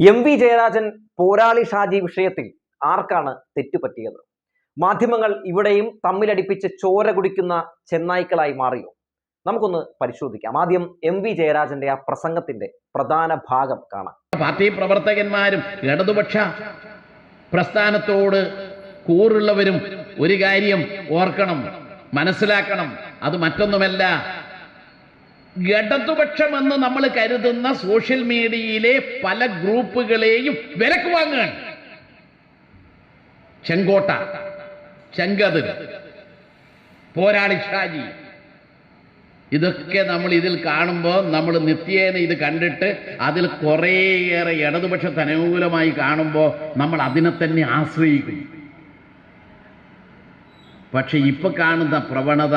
M V Jayarajan പോരാളി ഷാജി വിഷയത്തിൽ ആർക്കാണ് തെറ്റുപറ്റിയത്? മാധ്യമങ്ങൾ ഇവിടെയും തമ്മിലടിപ്പിച്ച് ചോര കുടിക്കുന്ന ചെന്നായ്ക്കളായി മാറിയോ? നമുക്കൊന്ന് പരിശോധിക്കാം. ആദ്യം എം വി ജയരാജന്റെ ആ പ്രസംഗത്തിന്റെ പ്രധാന ഭാഗം കാണാം. പാർട്ടി പ്രവർത്തകന്മാരും ഇടതുപക്ഷ പ്രസ്ഥാനത്തോട് കൂറുള്ളവരും ഒരു കാര്യം ഓർക്കണം മനസ്സിലാക്കണം. അത് മറ്റൊന്നുമല്ല. ഇടതുപക്ഷമെന്ന് നമ്മൾ കരുതുന്ന സോഷ്യൽ മീഡിയയിലെ പല ഗ്രൂപ്പുകളെയും വിലക്ക് വാങ്ങുകയാണ്. ചെങ്കോട്ട ചെങ്കത് പോരാളി ഷാജി ഇതൊക്കെ നമ്മൾ ഇതിൽ കാണുമ്പോൾ നമ്മൾ നിത്യേന ഇത് കണ്ടിട്ട് അതിൽ കുറേയേറെ ഇടതുപക്ഷത്തിന് അനുകൂലമായി കാണുമ്പോൾ നമ്മൾ അതിനെ തന്നെ ആശ്രയിക്കും. പക്ഷെ ഇപ്പൊ കാണുന്ന പ്രവണത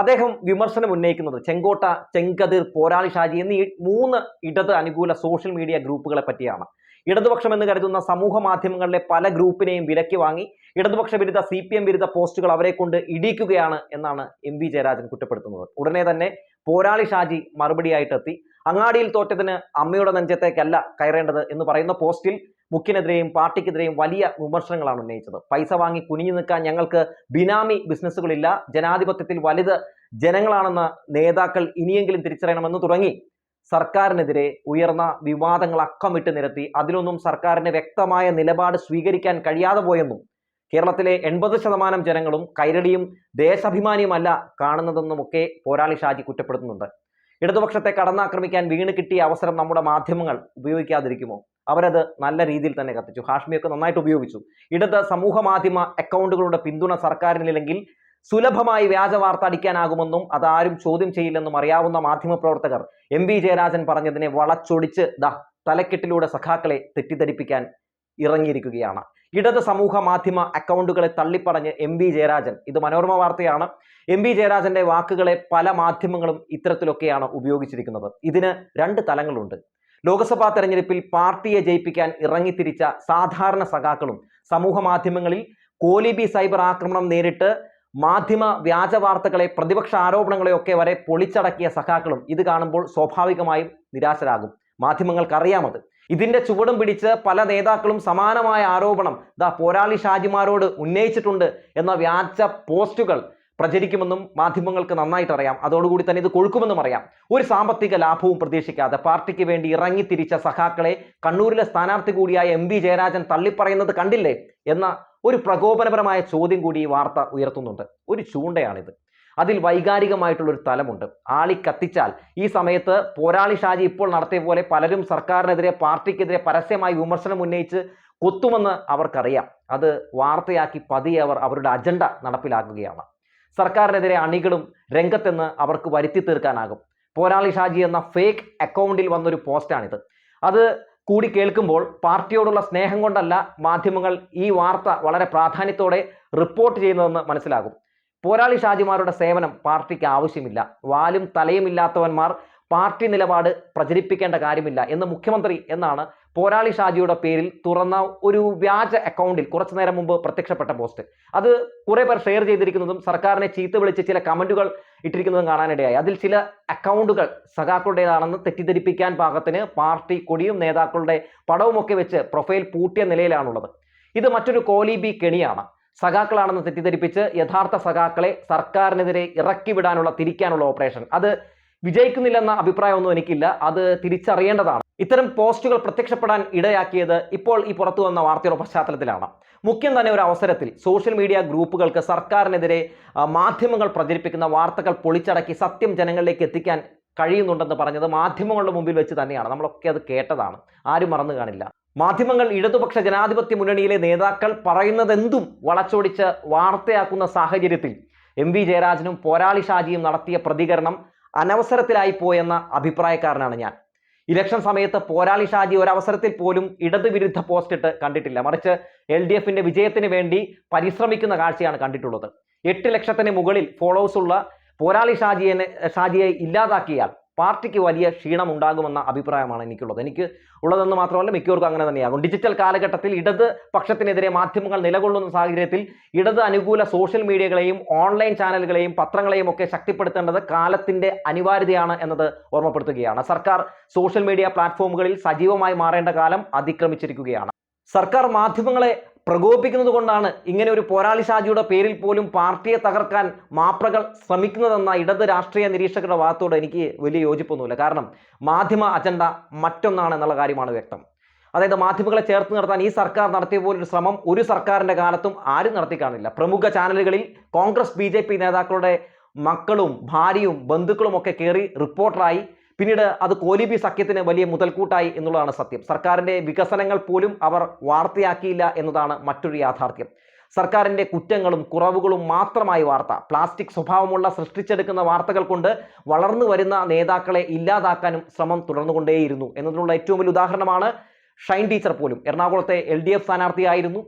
അദ്ദേഹം വിമർശനം ഉന്നയിക്കുന്നത് ചെങ്കോട്ട ചെങ്കതിർ പോരാളി ഷാജി എന്നീ മൂന്ന് ഇടത് അനുകൂല സോഷ്യൽ മീഡിയ ഗ്രൂപ്പുകളെ പറ്റിയാണ്. ഇടതുപക്ഷം എന്ന് കരുതുന്ന സമൂഹ മാധ്യമങ്ങളിലെ പല ഗ്രൂപ്പിനെയും വിലക്കി വാങ്ങി ഇടതുപക്ഷ വിരുദ്ധ സി പി എം വിരുദ്ധ പോസ്റ്റുകൾ അവരെ കൊണ്ട് ഇടിക്കുകയാണ് എന്നാണ് എം വി ജയരാജൻ കുറ്റപ്പെടുത്തുന്നത്. ഉടനെ തന്നെ പോരാളി ഷാജി മറുപടിയായിട്ടെത്തി. അങ്ങാടിയിൽ തോറ്റതിന് അമ്മയുടെ നെഞ്ചത്തേക്കല്ല കയറേണ്ടത് എന്ന് പറയുന്ന പോസ്റ്റിൽ മുഖ്യനെതിരെയും പാർട്ടിക്കെതിരെയും വലിയ വിമർശനങ്ങളാണ് ഉന്നയിച്ചത്. പൈസ വാങ്ങി കുനിഞ്ഞു നിൽക്കാൻ ഞങ്ങൾക്ക് ബിനാമി ബിസിനസ്സുകളില്ല. ജനാധിപത്യത്തിൽ വലുത് ജനങ്ങളാണെന്ന് നേതാക്കൾ ഇനിയെങ്കിലും തിരിച്ചറിയണമെന്ന് തുടങ്ങി. സർക്കാരിനെതിരെ ഉയർന്ന വിവാദങ്ങൾ അക്കമിട്ട് നിരത്തി. അതിലൊന്നും സർക്കാരിന് വ്യക്തമായ നിലപാട് സ്വീകരിക്കാൻ കഴിയാതെ പോയെന്നും കേരളത്തിലെ എൺപത് ശതമാനം ജനങ്ങളും കൈരളിയും ദേശാഭിമാനിയുമല്ല കാണുന്നതെന്നുമൊക്കെ പോരാളി ഷാജി കുറ്റപ്പെടുത്തുന്നുണ്ട്. ഇടതുപക്ഷത്തെ കടന്നാക്രമിക്കാൻ വീണ് കിട്ടിയ അവസരം നമ്മുടെ മാധ്യമങ്ങൾ ഉപയോഗിക്കാതിരിക്കുമോ? അവരത് നല്ല രീതിയിൽ തന്നെ കത്തിച്ചു. ഹാഷ്മിയൊക്കെ നന്നായിട്ട് ഉപയോഗിച്ചു. ഇടത് സമൂഹ മാധ്യമ അക്കൗണ്ടുകളുടെ പിന്തുണ സർക്കാരിനില്ലെങ്കിൽ സുലഭമായി വ്യാജ വാർത്ത അടിക്കാനാകുമെന്നും അതാരും ചോദ്യം ചെയ്യില്ലെന്നും അറിയാവുന്ന മാധ്യമപ്രവർത്തകർ എം വി ജയരാജൻ പറഞ്ഞതിനെ വളച്ചൊടിച്ച് ദ തലക്കെട്ടിലൂടെ സഖാക്കളെ തെറ്റിദ്ധരിപ്പിക്കാൻ ഇറങ്ങിയിരിക്കുകയാണ്. ഇടത് സമൂഹ മാധ്യമ അക്കൗണ്ടുകളെ തള്ളിപ്പറഞ്ഞ് എം വി ജയരാജൻ. ഇത് മനോരമ വാർത്തയാണ്. എം വി ജയരാജന്റെ വാക്കുകളെ പല മാധ്യമങ്ങളും ഇത്തരത്തിലൊക്കെയാണ് ഉപയോഗിച്ചിരിക്കുന്നത്. ഇതിന് രണ്ട് തലങ്ങളുണ്ട്. ലോക്സഭാ തെരഞ്ഞെടുപ്പിൽ പാർട്ടിയെ ജയിപ്പിക്കാൻ ഇറങ്ങിത്തിരിച്ച സാധാരണ സഖാക്കളും സമൂഹ മാധ്യമങ്ങളിൽ കോലിബി സൈബർ ആക്രമണം നേരിട്ട് മാധ്യമ വ്യാജ വാർത്തകളെ പ്രതിപക്ഷ ആരോപണങ്ങളെയൊക്കെ വരെ പൊളിച്ചടക്കിയ സഖാക്കളും ഇത് കാണുമ്പോൾ സ്വാഭാവികമായും നിരാശരാകും. മാധ്യമങ്ങൾക്കറിയാമത്. ഇതിന്റെ ചുവടും പിടിച്ച് പല നേതാക്കളും സമാനമായ ആരോപണം ദാ പോരാളി ഷാജിമാരോട് ഉന്നയിച്ചിട്ടുണ്ട് എന്ന വ്യാജ പോസ്റ്റുകൾ പ്രചരിക്കുമെന്നും മാധ്യമങ്ങൾക്ക് നന്നായിട്ട് അറിയാം. അതോടുകൂടി തന്നെ ഇത് കൊഴുക്കുമെന്നും അറിയാം. ഒരു സാമ്പത്തിക ലാഭവും പ്രതീക്ഷിക്കാതെ പാർട്ടിക്ക് വേണ്ടി ഇറങ്ങിത്തിരിച്ച സഖാക്കളെ കണ്ണൂരിലെ സ്ഥാനാർത്ഥി കൂടിയായ എം ജയരാജൻ തള്ളിപ്പറയുന്നത് കണ്ടില്ലേ? എന്ന ഒരു പ്രകോപനപരമായ ചോദ്യം കൂടി ഈ വാർത്ത ഉയർത്തുന്നുണ്ട്. ഒരു ചൂണ്ടയാണിത്. അതിൽ വൈകാരികമായിട്ടുള്ളൊരു തലമുണ്ട്. ആളി കത്തിച്ചാൽ ഈ സമയത്ത് പോരാളി ഷാജി ഇപ്പോൾ നടത്തിയ പോലെ പലരും സർക്കാരിനെതിരെ പാർട്ടിക്കെതിരെ പരസ്യമായി വിമർശനം ഉന്നയിച്ച് കൊത്തുമെന്ന് അവർക്കറിയാം. അത് വാർത്തയാക്കി പതിയെ അവർ അവരുടെ അജണ്ട നടപ്പിലാക്കുകയാണ്. സർക്കാരിനെതിരെ അണികളും രംഗത്തെന്ന് അവർക്ക് വരുത്തി തീർക്കാനാകും. പോരാളി ഷാജി എന്ന ഫേക്ക് അക്കൗണ്ടിൽ വന്നൊരു പോസ്റ്റാണിത് അത് കൂടി കേൾക്കുമ്പോൾ പാർട്ടിയോടുള്ള സ്നേഹം കൊണ്ടല്ല മാധ്യമങ്ങൾ ഈ വാർത്ത വളരെ പ്രാധാന്യത്തോടെ റിപ്പോർട്ട് ചെയ്യുന്നതെന്ന് മനസ്സിലാകും. പോരാളി ഷാജിമാരുടെ സേവനം പാർട്ടിക്ക് ആവശ്യമില്ല. വാലും തലയുമില്ലാത്തവന്മാർ പാർട്ടി നിലപാട് പ്രചരിപ്പിക്കേണ്ട കാര്യമില്ല എന്ന് മുഖ്യമന്ത്രി എന്നാണ് പോരാളി ഷാജിയുടെ പേരിൽ തുറന്ന ഒരു വ്യാജ അക്കൗണ്ടിൽ കുറച്ചു നേരം മുമ്പ് പ്രത്യക്ഷപ്പെട്ട പോസ്റ്റ് അത് കുറെ പേർ ഷെയർ ചെയ്തിരിക്കുന്നതും സർക്കാരിനെ ചീത്ത വിളിച്ച് ചില കമന്റുകൾ ഇട്ടിരിക്കുന്നതും കാണാനിടയായി. അതിൽ ചില അക്കൗണ്ടുകൾ സഖാക്കളുടേതാണെന്ന് തെറ്റിദ്ധരിപ്പിക്കാൻ പാകത്തിന് പാർട്ടി കൊടിയും നേതാക്കളുടെ പടവുമൊക്കെ വെച്ച് പ്രൊഫൈൽ പൂട്ടിയ നിലയിലാണുള്ളത്. ഇത് മറ്റൊരു കോലീബി കെണിയാണ്. സഖാക്കളാണെന്ന് തെറ്റിദ്ധരിപ്പിച്ച് യഥാർത്ഥ സഖാക്കളെ സർക്കാരിനെതിരെ ഇറക്കി വിടാനുള്ള തിരിക്കാനുള്ള ഓപ്പറേഷൻ അത് വിജയിക്കുന്നില്ലെന്ന അഭിപ്രായമൊന്നും എനിക്കില്ല. അത് തിരിച്ചറിയേണ്ടതാണ്. ഇത്തരം പോസ്റ്റുകൾ പ്രത്യക്ഷപ്പെടാൻ ഇടയാക്കിയത് ഇപ്പോൾ ഈ പുറത്തു വന്ന വാർത്തയുടെ പശ്ചാത്തലത്തിലാണ്. മുഖ്യം തന്നെ ഒരു അവസരത്തിൽ സോഷ്യൽ മീഡിയ ഗ്രൂപ്പുകൾക്ക് സർക്കാരിനെതിരെ മാധ്യമങ്ങൾ പ്രചരിപ്പിക്കുന്ന വാർത്തകൾ പൊളിച്ചടക്കി സത്യം ജനങ്ങളിലേക്ക് എത്തിക്കാൻ കഴിയുന്നുണ്ടെന്ന് പറഞ്ഞത് മാധ്യമങ്ങളുടെ മുമ്പിൽ വെച്ച് തന്നെയാണ്. നമ്മളൊക്കെ അത് കേട്ടതാണ്. ആരും മറന്നു കാണില്ല. മാധ്യമങ്ങൾ ഇടതുപക്ഷ ജനാധിപത്യ മുന്നണിയിലെ നേതാക്കൾ പറയുന്നതെന്തും വളച്ചൊടിച്ച് വാർത്തയാക്കുന്ന സാഹചര്യത്തിൽ എം വി ജയരാജനും പോരാളി ഷാജിയും നടത്തിയ പ്രതികരണം അനവസരത്തിലായി പോയെന്ന അഭിപ്രായക്കാരനാണ് ഞാൻ. ഇലക്ഷൻ സമയത്ത് പോരാളി ഷാജി ഒരവസരത്തിൽ പോലും ഇടതുവിരുദ്ധ പോസ്റ്റ് ഇട്ട് കണ്ടിട്ടില്ല. മറിച്ച് എൽ ഡി എഫിന്റെ വിജയത്തിന് വേണ്ടി പരിശ്രമിക്കുന്ന കാഴ്ചയാണ് കണ്ടിട്ടുള്ളത്. എട്ട് ലക്ഷത്തിന് മുകളിൽ ഫോളോവേഴ്സ് ഉള്ള പോരാളി ഷാജിയെ ഷാജിയെ ഇല്ലാതാക്കിയാൽ പാർട്ടിക്ക് വലിയ ക്ഷീണം ഉണ്ടാകുമെന്ന അഭിപ്രായമാണ് എനിക്കുള്ളത്. എനിക്ക് ഉള്ളതെന്ന് മാത്രമല്ല മിക്കവർക്കും അങ്ങനെ തന്നെയാകും. ഡിജിറ്റൽ കാലഘട്ടത്തിൽ ഇടത് പക്ഷത്തിനെതിരെ മാധ്യമങ്ങൾ നിലകൊള്ളുന്ന സാഹചര്യത്തിൽ ഇടത് അനുകൂല സോഷ്യൽ മീഡിയകളെയും ഓൺലൈൻ ചാനലുകളെയും പത്രങ്ങളെയും ഒക്കെ ശക്തിപ്പെടുത്തേണ്ടത് കാലത്തിന്റെ അനിവാര്യതയാണ് എന്നത് ഓർമ്മപ്പെടുത്തുകയാണ്. സർക്കാർ സോഷ്യൽ മീഡിയ പ്ലാറ്റ്ഫോമുകളിൽ സജീവമായി മാറേണ്ട കാലം അതിക്രമിച്ചിരിക്കുകയാണ്. സർക്കാർ മാധ്യമങ്ങളെ പ്രകോപിക്കുന്നത് കൊണ്ടാണ് ഇങ്ങനെ ഒരു പോരാളി ഷാജിയുടെ പേരിൽ പോലും പാർട്ടിയെ തകർക്കാൻ മാപ്രകൾ ശ്രമിക്കുന്നതെന്ന ഇടത് രാഷ്ട്രീയ നിരീക്ഷകരുടെ വാദത്തോട് എനിക്ക് വലിയ യോജിപ്പൊന്നുമില്ല. കാരണം മാധ്യമ അജണ്ട മറ്റൊന്നാണ് എന്നുള്ള കാര്യമാണ് വ്യക്തം. അതായത് മാധ്യമങ്ങളെ ചേർത്ത് നിർത്താൻ ഈ സർക്കാർ നടത്തിയ പോലൊരു ശ്രമം ഒരു സർക്കാരിന്റെ കാലത്തും ആരും നടത്തി കാണില്ല. പ്രമുഖ ചാനലുകളിൽ കോൺഗ്രസ് ബി നേതാക്കളുടെ മക്കളും ഭാര്യയും ബന്ധുക്കളും ഒക്കെ കയറി റിപ്പോർട്ടറായി പിന്നീട് അത് കോലിബി സഖ്യത്തിന് വലിയ മുതൽക്കൂട്ടായി എന്നുള്ളതാണ് സത്യം. സർക്കാരിന്റെ വികസനങ്ങൾ പോലും അവർ വാർത്തയാക്കിയില്ല എന്നതാണ് മറ്റൊരു യാഥാർത്ഥ്യം. സർക്കാരിന്റെ കുറ്റങ്ങളും കുറവുകളും മാത്രമായി വാർത്ത. പ്ലാസ്റ്റിക് സ്വഭാവമുള്ള സൃഷ്ടിച്ചെടുക്കുന്ന വാർത്തകൾ കൊണ്ട് വളർന്നു വരുന്ന നേതാക്കളെ ഇല്ലാതാക്കാനും ശ്രമം തുടർന്നുകൊണ്ടേയിരുന്നു എന്നതിനുള്ള ഏറ്റവും വലിയ ഉദാഹരണമാണ് ഷൈൻ ടീച്ചർ പോലും. എറണാകുളത്തെ എൽ ഡി എഫ് സ്ഥാനാർത്ഥിയായിരുന്നു.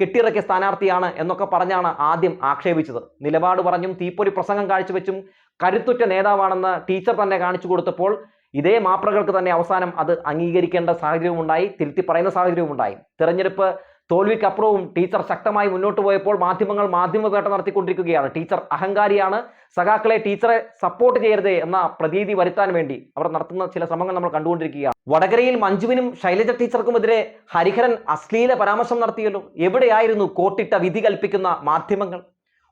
കെട്ടിയിറക്കിയ സ്ഥാനാർത്ഥിയാണ് എന്നൊക്കെ പറഞ്ഞാണ് ആദ്യം ആക്ഷേപിച്ചത്. നിലപാട് പറഞ്ഞും തീപ്പൊരി പ്രസംഗം കാഴ്ചവെച്ചും കരുത്തുറ്റ നേതാവാണെന്ന് ടീച്ചർ തന്നെ കാണിച്ചു കൊടുത്തപ്പോൾ ഇതേ മാപ്രകൾക്ക് തന്നെ അവസാനം അത് അംഗീകരിക്കേണ്ട സാഹചര്യവുമുണ്ടായി തിരുത്തി പറയുന്ന സാഹചര്യവുമുണ്ടായി തെരഞ്ഞെടുപ്പ് തോൽവിക്കപ്പുറവും ടീച്ചർ ശക്തമായി മുന്നോട്ട് പോയപ്പോൾ മാധ്യമങ്ങൾ മാധ്യമവേട്ട നടത്തിക്കൊണ്ടിരിക്കുകയാണ്. ടീച്ചർ അഹങ്കാരിയാണ്. സഖാക്കളെ ടീച്ചറെ സപ്പോർട്ട് ചെയ്യരുത് എന്ന പ്രതീതി വരുത്താൻ വേണ്ടി അവർ നടത്തുന്ന ചില ശ്രമങ്ങൾ നമ്മൾ കണ്ടുകൊണ്ടിരിക്കുകയാണ്. വടകരയിൽ മഞ്ജുവിനും ശൈലജ ടീച്ചർക്കുമെതിരെ ഹരിഹരൻ അശ്ലീല പരാമർശം നടത്തിയല്ലോ. എവിടെയായിരുന്നു കോട്ടിട്ട വിധി കൽപ്പിക്കുന്ന മാധ്യമങ്ങൾ?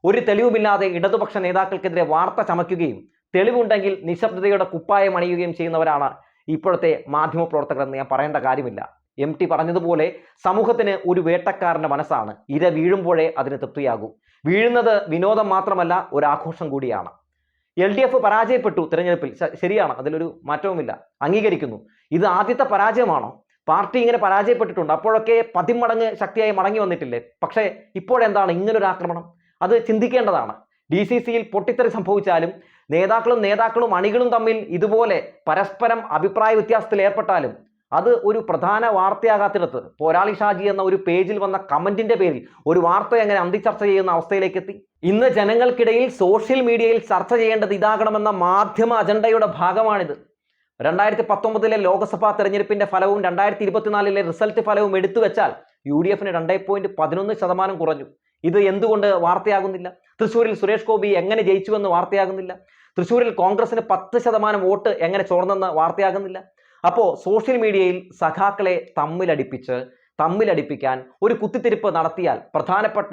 ഒരു തെളിവുമില്ലാതെ ഇടതുപക്ഷ നേതാക്കൾക്കെതിരെ വാർത്ത ചമയ്ക്കുകയും തെളിവുണ്ടെങ്കിൽ നിശബ്ദതയുടെ കുപ്പായം അണിയുകയും ചെയ്യുന്നവരാണ് ഇപ്പോഴത്തെ മാധ്യമ പ്രവർത്തകർ എന്ന് ഞാൻ പറയേണ്ട കാര്യമില്ല. എം ടി പറഞ്ഞതുപോലെ സമൂഹത്തിന് ഒരു വേട്ടക്കാരന്റെ മനസ്സാണ്. ഇര വീഴുമ്പോഴേ അതിന് തൃപ്തിയാകൂ. വീഴുന്നത് വിനോദം മാത്രമല്ല ഒരാഘോഷം കൂടിയാണ്. എൽ ഡി എഫ് പരാജയപ്പെട്ടു തിരഞ്ഞെടുപ്പിൽ. ശരിയാണ് അതിലൊരു മാറ്റവുമില്ല. അംഗീകരിക്കുന്നു. ഇത് ആദ്യത്തെ പരാജയമാണോ? പാർട്ടി ഇങ്ങനെ പരാജയപ്പെട്ടിട്ടുണ്ട്. അപ്പോഴൊക്കെ പതിമടങ്ങ് ശക്തിയായി മടങ്ങി വന്നിട്ടില്ലേ? പക്ഷേ ഇപ്പോഴെന്താണ് ഇങ്ങനൊരു ആക്രമണം? അത് ചിന്തിക്കേണ്ടതാണ്. ഡി സി സിയിൽ പൊട്ടിത്തെറി സംഭവിച്ചാലും നേതാക്കളും നേതാക്കളും അണികളും തമ്മിൽ ഇതുപോലെ പരസ്പരം അഭിപ്രായ വ്യത്യാസത്തിൽ ഏർപ്പെട്ടാലും അത് ഒരു പ്രധാന വാർത്തയാകാത്തിടത്ത് പോരാളി ഷാജി എന്ന ഒരു പേജിൽ വന്ന കമന്റിന്റെ പേരിൽ ഒരു വാർത്ത എങ്ങനെ അന്തിച്ചർച്ച ചെയ്യുന്ന അവസ്ഥയിലേക്ക് എത്തി ഇന്ന് ജനങ്ങൾക്കിടയിൽ സോഷ്യൽ മീഡിയയിൽ ചർച്ച ചെയ്യേണ്ടത് ഇതാകണമെന്ന മാധ്യമ അജണ്ടയുടെ ഭാഗമാണിത്. രണ്ടായിരത്തി പത്തൊമ്പതിലെ ലോക്സഭാ തെരഞ്ഞെടുപ്പിന്റെ ഫലവും രണ്ടായിരത്തി ഇരുപത്തിനാലിലെ റിസൾട്ട് ഫലവും എടുത്തു വെച്ചാൽ യു ഡി എഫിന് രണ്ടേ പോയിന്റ് പതിനൊന്ന് ശതമാനം കുറഞ്ഞു. ഇത് എന്തുകൊണ്ട് വാർത്തയാകുന്നില്ല? തൃശ്ശൂരിൽ സുരേഷ് ഗോപി എങ്ങനെ ജയിച്ചുവെന്ന് വാർത്തയാകുന്നില്ല? തൃശ്ശൂരിൽ കോൺഗ്രസിന് പത്ത് ശതമാനം വോട്ട് എങ്ങനെ ചോർന്നെന്ന് വാർത്തയാകുന്നില്ല? അപ്പോൾ സോഷ്യൽ മീഡിയയിൽ സഖാക്കളെ തമ്മിലടിപ്പിച്ച് തമ്മിലടിപ്പിക്കാൻ ഒരു കുത്തിത്തിരിപ്പ് നടത്തിയാൽ പ്രധാനപ്പെട്ട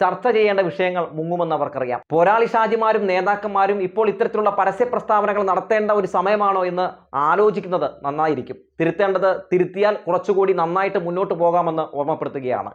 ചർച്ച ചെയ്യേണ്ട വിഷയങ്ങൾ മുങ്ങുമെന്ന് അവർക്കറിയാം. പോരാളി ഷാജിമാരും നേതാക്കന്മാരും ഇപ്പോൾ ഇത്തരത്തിലുള്ള പരസ്യ പ്രസ്താവനകൾ നടത്തേണ്ട ഒരു സമയമാണോ എന്ന് ആലോചിക്കുന്നത് നന്നായിരിക്കും. തിരുത്തേണ്ടത് തിരുത്തിയാൽ കുറച്ചുകൂടി നന്നായിട്ട് മുന്നോട്ട് പോകാമെന്ന് ഓർമ്മപ്പെടുത്തുകയാണ്.